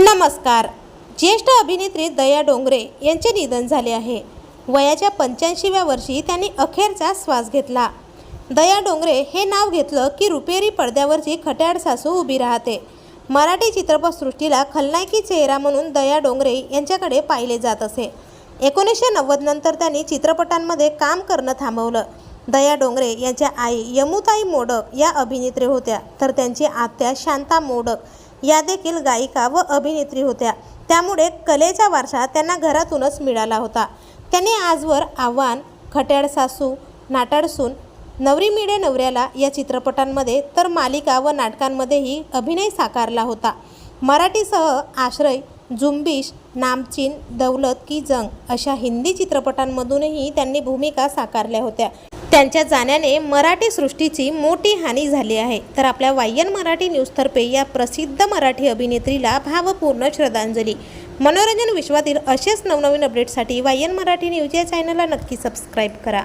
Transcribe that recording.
नमस्कार. ज्येष्ठ अभिनेत्री दया डोंगरे यांचे निधन झाले आहे. वयाच्या पंच्याऐंशीव्या वर्षी त्यांनी अखेरचा श्वास घेतला. दया डोंगरे हे नाव घेतलं की रुपेरी पडद्यावरची खट्याळ सासू उभी राहते. मराठी चित्रपटसृष्टीला खलनायकी चेहरा म्हणून दया डोंगरे यांच्याकडे पाहिले जात असे. एकोणीसशे नव्वद नंतर त्यांनी चित्रपटांमध्ये काम करणं थांबवलं. दया डोंगरे यांच्या आई यमुताई मोडक या अभिनेत्री होत्या. तर त्यांची आत्या शांता मोडक या देखील गायिका व अभिनेत्री होत्या. त्यामुळे कलेचा वारसा त्यांना घरातूनच मिळाला होता. त्यांनी आजवर आव्हान खट्याळ सासू नाटाडसून नवरी मिळे नवऱ्याला या चित्रपटांमध्ये तर मालिका व नाटकांमध्येही अभिनय साकारला होता. मराठीसह आश्रय जुंबिश नामचीन दौलत की जंग अशा हिंदी चित्रपटांमधूनही त्यांनी भूमिका साकारल्या होत्या. त्यांच्या जाण्याने मराठी सृष्टीची मोठी हानी झाली आहे. तर आपल्या वायन मराठी न्यूजतर्फे या प्रसिद्ध मराठी अभिनेत्रीला भावपूर्ण श्रद्धांजली. मनोरंजन विश्वातील असेच नवनवीन अपडेटसाठी वायन मराठी न्यूज या चॅनलला नक्की सबस्क्राईब करा.